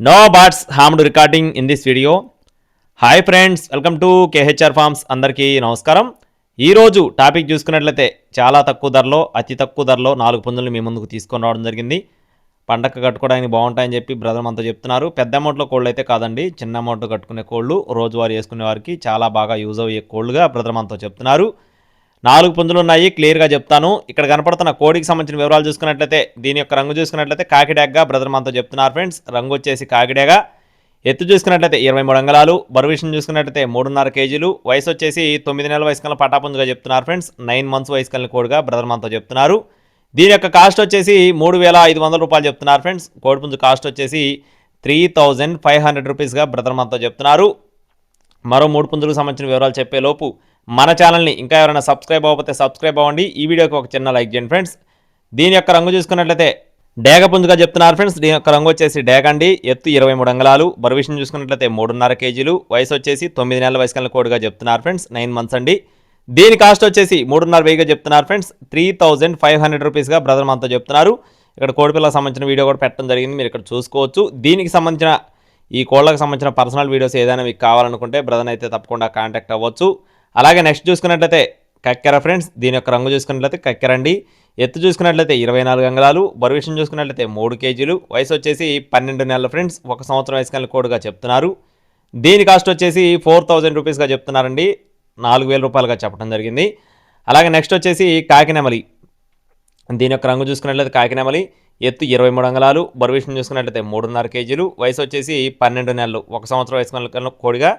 No birds harmed recording in this video hi friends welcome to KHR farms అందరికీ నమస్కారం. ఈరోజు topic చూసుకున్నట్లయితే చాలా తక్కువ ధరలో అతి తక్కువ ధరలో నాలుగు పుంజులు మీ ముందుకు తీసుకొని రావడం జరిగింది. పండగ కట్టుకోవడానికి బాగుంటాయని చెప్పి బ్రదర్ అంతా చెప్తున్నారు. పెద్ద అమౌంట్లో కోళ్ళు అయితే కాదండి చిన్న అమౌంట్లో కట్టుకునే కోళ్ళు రోజువారీ వేసుకునే వారికి చాలా బాగా యూజ్ అయ్యే కోళ్ళుగా బ్రదర్ అంతా చెప్తున్నారు. నాలుగు పుంజులు ఉన్నాయి క్లియర్గా చెప్తాను. ఇక్కడ కనపడుతున్న కోడికి సంబంధించిన వివరాలు చూసుకున్నట్లయితే దీని యొక్క రంగు చూసుకున్నట్లయితే కాకిడాగ్గా బ్రదర్ మనతో చెప్తున్నారు ఫ్రెండ్స్. రంగు వచ్చేసి కాకిడాగా. ఎత్తు చూసుకున్నట్లయితే ఇరవై మూడు అంగళాలు. బరువు విషయం చూసుకున్నట్లయితే మూడున్నర కేజీలు. వయసు వచ్చేసి తొమ్మిది నెలల వయసు కల్లా పటాపుంజుగా చెప్తున్నారు ఫ్రెండ్స్. నైన్ మంత్స్ వయసు కలిగిన కోడిగా బ్రదర్ మనతో చెప్తున్నారు. దీని యొక్క కాస్ట్ వచ్చేసి మూడు వేల ఐదు వందల రూపాయలు చెప్తున్నారు ఫ్రెండ్స్. కోడిపుంజు కాస్ట్ వచ్చేసి త్రీ థౌజండ్ ఫైవ్ హండ్రెడ్ రూపీస్గా బ్రదర్ మనతో చెప్తున్నారు. మరో మూడు పుంజులకు సంబంధించిన వివరాలు చెప్పే లోపు మన ఛానల్ని ఇంకా ఎవరైనా సబ్స్క్రైబ్ అవ్వకపోతే సబ్స్క్రైబ్ అవ్వండి. ఈ వీడియోకి ఒక చిన్న లైక్ చేయండి ఫ్రెండ్స్. దీని యొక్క రంగు చూసుకున్నట్లయితే డేగ పుంజుగా చెప్తున్నారు ఫ్రెండ్స్. దీని యొక్క రంగు వచ్చేసి డేగ అండి ఎత్తు ఇరవై మూడు అంగళాలు. బరువిషయం చూసుకున్నట్లయితే మూడున్నర కేజీలు. వయసు వచ్చేసి తొమ్మిది నెలల వయసు కలిగిన కోడిగా చెప్తున్నారు ఫ్రెండ్స్. నైన్ మంత్స్ అండి. దీని కాస్ట్ వచ్చేసి మూడున్నర వెయ్యిగా చెప్తున్నారు friends. Three thousand five hundred రూపీస్గా brother మనతో చెప్తున్నారు. ఇక్కడ కోడిపిల్లకి సంబంధించిన వీడియో కూడా పెట్టడం జరిగింది. మీరు ఇక్కడ చూసుకోవచ్చు. దీనికి సంబంధించిన ఈ కోళ్ళకు సంబంధించిన పర్సనల్ వీడియోస్ ఏదైనా మీకు కావాలనుకుంటే బ్రదర్ అయితే తప్పకుండా కాంటాక్ట్ అవ్వచ్చు. అలాగే నెక్స్ట్ చూసుకున్నట్లయితే కక్కెర ఫ్రెండ్స్ దీని యొక్క రంగు చూసుకున్నట్లయితే కక్కెర అండి. ఎత్తు చూసుకున్నట్లయితే ఇరవై నాలుగు అంగళాలు బరువు విషయం చూసుకున్నట్లయితే మూడు కేజీలు వయసు వచ్చేసి పన్నెండు నెలల ఫ్రెండ్స్ ఒక సంవత్సరం వయసు కలిగిన కోడుగా చెప్తున్నారు. దీని కాస్ట్ వచ్చేసి ఫోర్ థౌజండ్ రూపీస్గా చెప్తున్నారండి. నాలుగు వేల రూపాయలుగా చెప్పడం జరిగింది. అలాగే నెక్స్ట్ వచ్చేసి కాకినెమలి. దీని యొక్క రంగు చూసుకున్నట్లయితే కాకినెమలి ఎత్తు ఇరవై మూడు అంగళాలు బరువు విషయం చూసుకున్నట్లయితే మూడున్నర కేజీలు వయసు వచ్చేసి పన్నెండు నెలలు ఒక సంవత్సరం వయసు కోడిగా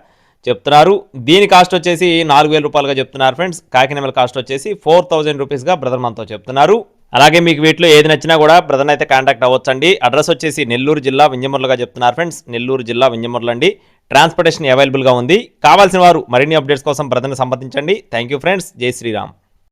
చెప్తున్నారు. దీని కాస్ట్ వచ్చేసి నాలుగు వేల రూపాయలుగా చెప్తున్నారు ఫ్రెండ్స్ కాకినెమల కాస్ట్ వచ్చేసి ఫోర్ థౌజండ్ రూపీస్గా బ్రదర్ మనతో చెప్తున్నారు. అలాగే మీకు వీటిలో ఏది నచ్చినా కూడా బ్రదర్ని అయితే కాంటాక్ట్ అవ్వచ్చండి. అడ్రస్ వచ్చేసి నెల్లూరు జిల్లా వింజమర్లుగా చెప్తున్నారు ఫ్రెండ్స్ నెల్లూరు జిల్లా వింజమర్లు అండి. ట్రాన్స్పోర్టేషన్ అవైలబుల్గా ఉంది. కావాల్సిన వారు మరిన్ని అప్డేట్స్ కోసం బ్రదర్ని సంప్రదించండి. థ్యాంక్ యూ ఫ్రెండ్స్ జై శ్రీరామ్.